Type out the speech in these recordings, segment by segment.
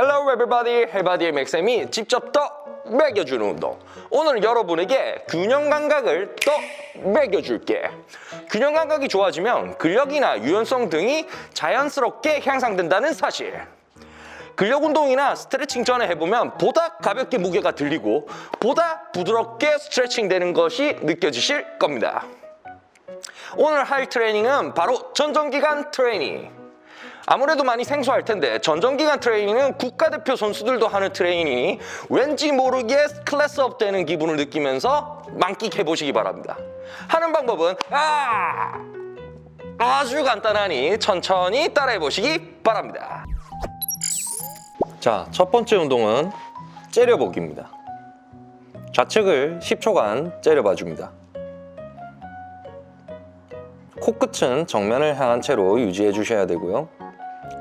Hello everybody, 헬바디의 맥쌤이 직접 더 먹여주는 운동. 오늘 여러분에게 균형 감각을 더 먹여줄게. 균형 감각이 좋아지면 근력이나 유연성 등이 자연스럽게 향상된다는 사실. 근력 운동이나 스트레칭 전에 해보면 보다 가볍게 무게가 들리고 보다 부드럽게 스트레칭 되는 것이 느껴지실 겁니다. 오늘 할 트레이닝은 바로 전정기간 트레이닝. 아무래도 많이 생소할 텐데 전정기간 트레이닝은 국가대표 선수들도 하는 트레이닝이 왠지 모르게 클래스업 되는 기분을 느끼면서 만끽해 보시기 바랍니다. 하는 방법은 아 아주 간단하니 천천히 따라해 보시기 바랍니다. 자, 첫 번째 운동은 째려보기입니다. 좌측을 10초간 째려봐 줍니다. 코끝은 정면을 향한 채로 유지해 주셔야 되고요.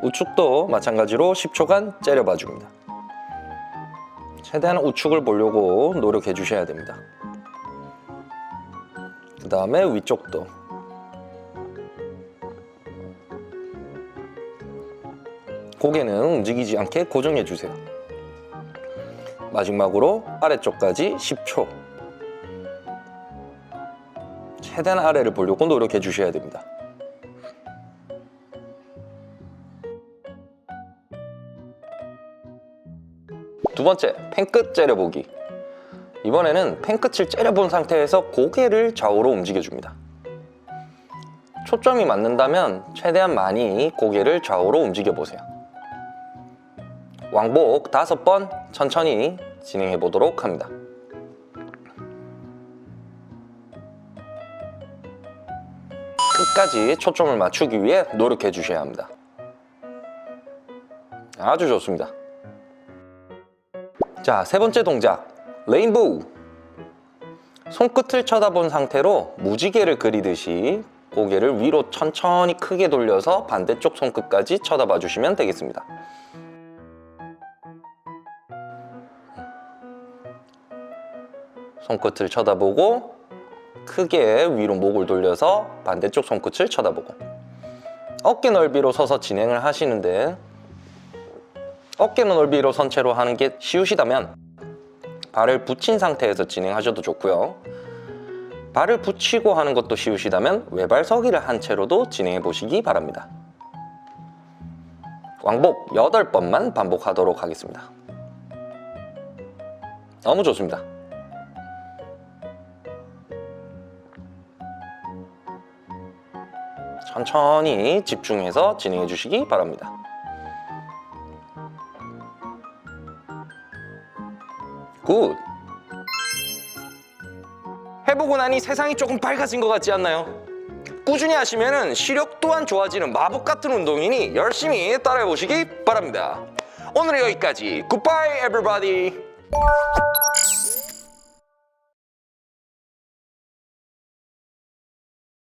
우측도 마찬가지로 10초간 째려봐 줍니다. 최대한 우측을 보려고 노력해 주셔야 됩니다. 그 다음에 위쪽도 고개는 움직이지 않게 고정해 주세요. 마지막으로 아래쪽까지 10초. 최대한 아래를 보려고 노력해 주셔야 됩니다. 두 번째, 펜끝 째려보기. 이번에는 펜끝을 째려본 상태에서 고개를 좌우로 움직여줍니다. 초점이 맞는다면 최대한 많이 고개를 좌우로 움직여 보세요. 왕복 다섯 번 천천히 진행해 보도록 합니다. 끝까지 초점을 맞추기 위해 노력해 주셔야 합니다. 아주 좋습니다. 자, 세 번째 동작. 레인보우. 손끝을 쳐다본 상태로 무지개를 그리듯이 고개를 위로 천천히 크게 돌려서 반대쪽 손끝까지 쳐다봐 주시면 되겠습니다. 손끝을 쳐다보고 크게 위로 목을 돌려서 반대쪽 손끝을 쳐다보고 어깨 넓이로 서서 진행을 하시는데 어깨 넓이로 선 채로 하는 게 쉬우시다면 발을 붙인 상태에서 진행하셔도 좋고요. 발을 붙이고 하는 것도 쉬우시다면 외발 서기를 한 채로도 진행해 보시기 바랍니다. 왕복 8번만 반복하도록 하겠습니다. 너무 좋습니다. 천천히 집중해서 진행해 주시기 바랍니다. 굿! 해보고 나니 세상이 조금 밝아진 것 같지 않나요? 꾸준히 하시면 시력 또한 좋아지는 마법 같은 운동이니 열심히 따라해 보시기 바랍니다. 오늘은 여기까지. Goodbye, everybody.